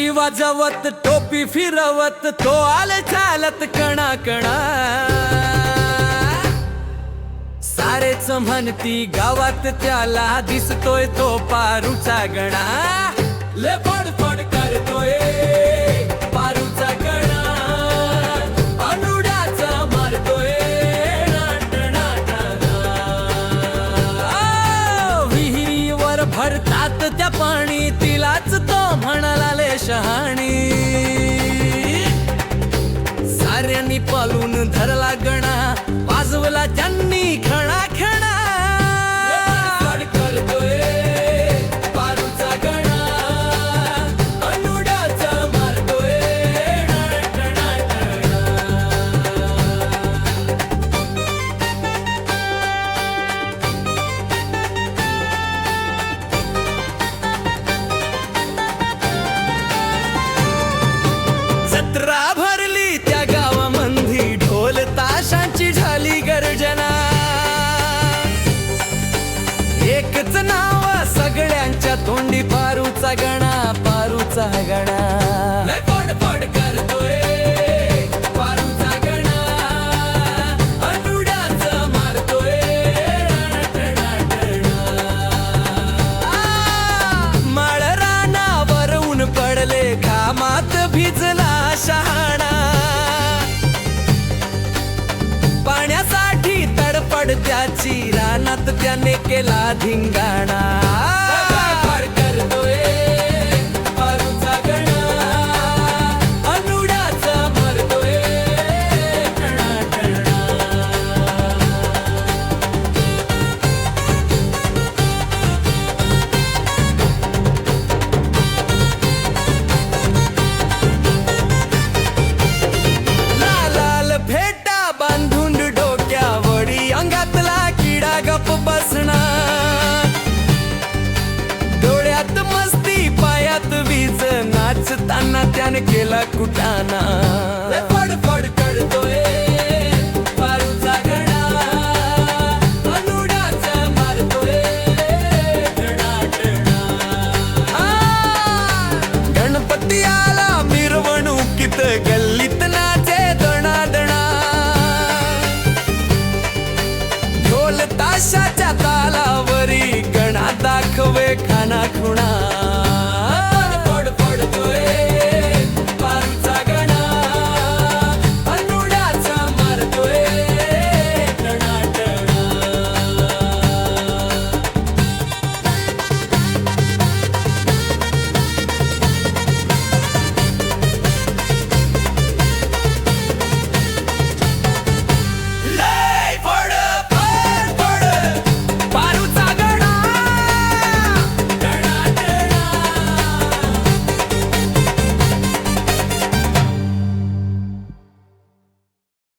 घंटी वाजवत टोपी फिरवत तो आले चालत कणा कणा सारेच म्हणती गावात त्याला दिसतोय तो पारूचा गणा. ले फडफड करतोय पारूचा गणा. अनुडाचा मारतोय विहिरीवर भरतात त्या पाणी तिलाच तो शहाणी. साऱ्यांनी पालून धरला गणा वाजवला त्यांनी खा तोंडी पारूचा गणा पारूचा गणा. पारूचा गणा. अनुडाचा मारतोय माळ रानावर ऊन पडले घामात भिजला शहाणा. पाण्यासाठी तडपड त्याची रानात त्याने केला धिंगाणा. त्याने केला कुटाणा फडफड करतोय